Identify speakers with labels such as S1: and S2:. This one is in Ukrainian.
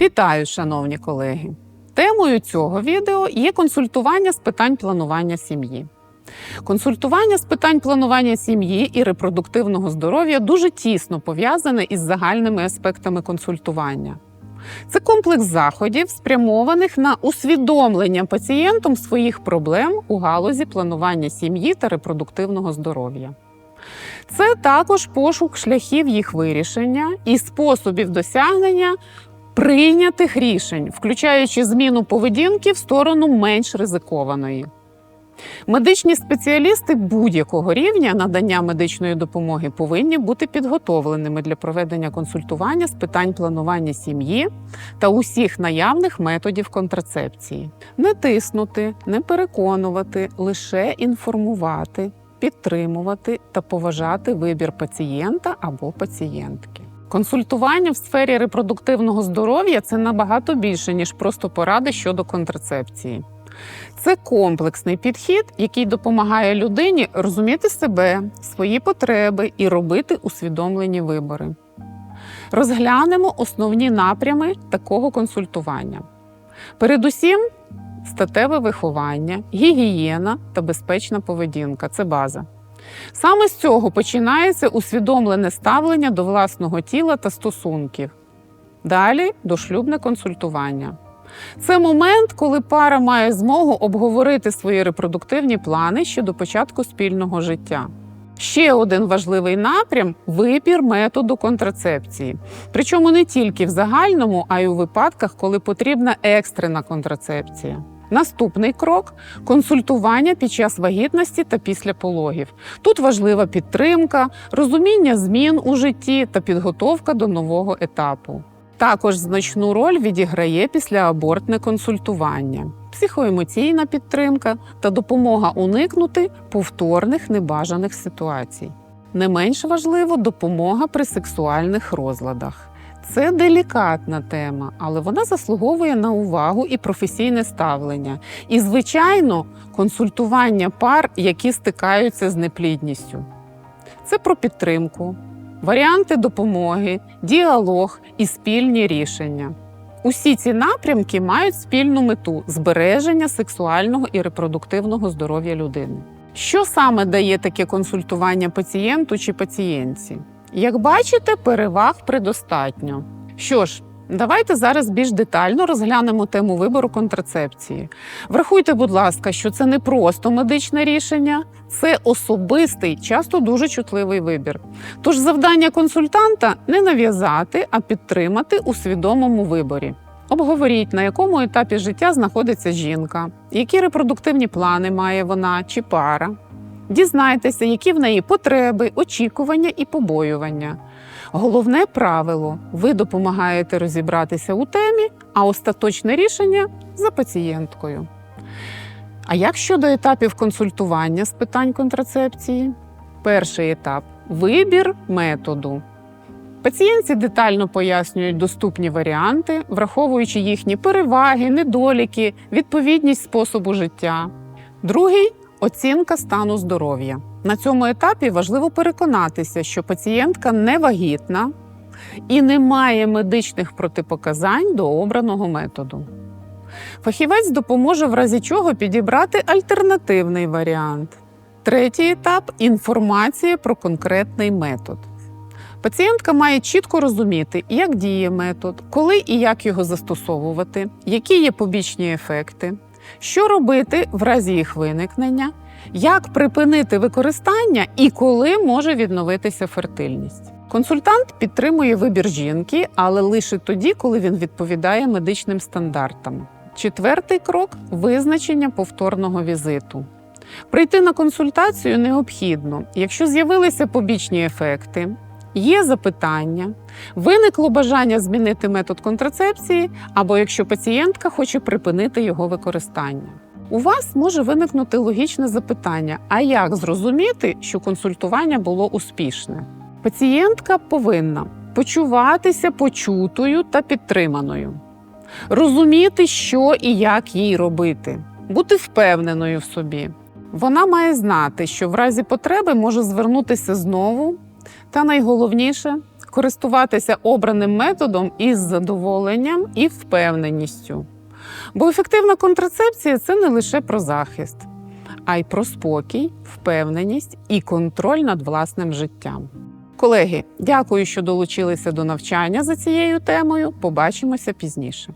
S1: Вітаю, шановні колеги! Темою цього відео є консультування з питань планування сім'ї. Консультування з питань планування сім'ї і репродуктивного здоров'я дуже тісно пов'язане із загальними аспектами консультування. Це комплекс заходів, спрямованих на усвідомлення пацієнтом своїх проблем у галузі планування сім'ї та репродуктивного здоров'я. Це також пошук шляхів їх вирішення і способів досягнення прийнятих рішень, включаючи зміну поведінки в сторону менш ризикованої. Медичні спеціалісти будь-якого рівня надання медичної допомоги повинні бути підготовленими для проведення консультування з питань планування сім'ї та усіх наявних методів контрацепції. Не тиснути, не переконувати, лише інформувати, підтримувати та поважати вибір пацієнта або пацієнтки. Консультування в сфері репродуктивного здоров'я це набагато більше, ніж просто поради щодо контрацепції. Це комплексний підхід, який допомагає людині розуміти себе, свої потреби і робити усвідомлені вибори. Розглянемо основні напрями такого консультування. Передусім, статеве виховання, гігієна та безпечна поведінка це база. Саме з цього починається усвідомлене ставлення до власного тіла та стосунків. Далі дошлюбне консультування. Це момент, коли пара має змогу обговорити свої репродуктивні плани щодо початку спільного життя. Ще один важливий напрям вибір методу контрацепції. Причому не тільки в загальному, а й у випадках, коли потрібна екстрена контрацепція. Наступний крок консультування під час вагітності та після пологів. Тут важлива підтримка, розуміння змін у житті та підготовка до нового етапу. Також значну роль відіграє післяабортне консультування, психоемоційна підтримка та допомога уникнути повторних небажаних ситуацій. Не менш важливо допомога при сексуальних розладах. Це делікатна тема, але вона заслуговує на увагу і професійне ставлення. І, звичайно, консультування пар, які стикаються з неплідністю. Це про підтримку, варіанти допомоги, діалог і спільні рішення. Усі ці напрямки мають спільну мету збереження сексуального і репродуктивного здоров'я людини. Що саме дає таке консультування пацієнту чи пацієнтці? Як бачите, переваг предостатньо. Що ж, давайте зараз більш детально розглянемо тему вибору контрацепції. Врахуйте, будь ласка, що це не просто медичне рішення, це особистий, часто дуже чутливий вибір. Тож завдання консультанта не нав'язати, а підтримати у свідомому виборі. Обговоріть, на якому етапі життя знаходиться жінка, які репродуктивні плани має вона чи пара. Дізнайтеся, які в неї потреби, очікування і побоювання. Головне правило ви допомагаєте розібратися у темі, а остаточне рішення за пацієнткою. А як щодо етапів консультування з питань контрацепції? Перший етап вибір методу. Пацієнтці детально пояснюють доступні варіанти, враховуючи їхні переваги, недоліки, відповідність способу життя. Другий оцінка стану здоров'я. На цьому етапі важливо переконатися, що пацієнтка не вагітна і не має медичних протипоказань до обраного методу. Фахівець допоможе в разі чого підібрати альтернативний варіант. Третій етап інформація про конкретний метод. Пацієнтка має чітко розуміти, як діє метод, коли і як його застосовувати, які є побічні ефекти, що робити в разі їх виникнення, як припинити використання і коли може відновитися фертильність. Консультант підтримує вибір жінки, але лише тоді, коли він відповідає медичним стандартам. Четвертий крок визначення повторного візиту. Прийти на консультацію необхідно, якщо з'явилися побічні ефекти, є запитання, виникло бажання змінити метод контрацепції, або якщо пацієнтка хоче припинити його використання. У вас може виникнути логічне запитання: а як зрозуміти, що консультування було успішне? Пацієнтка повинна почуватися почутою та підтриманою, розуміти, що і як їй робити, бути впевненою в собі. Вона має знати, що в разі потреби може звернутися знову Та найголовніше користуватися обраним методом із задоволенням і впевненістю. Бо ефективна контрацепція це не лише про захист, а й про спокій, впевненість і контроль над власним життям. Колеги, дякую, що долучилися до навчання за цією темою. Побачимося пізніше.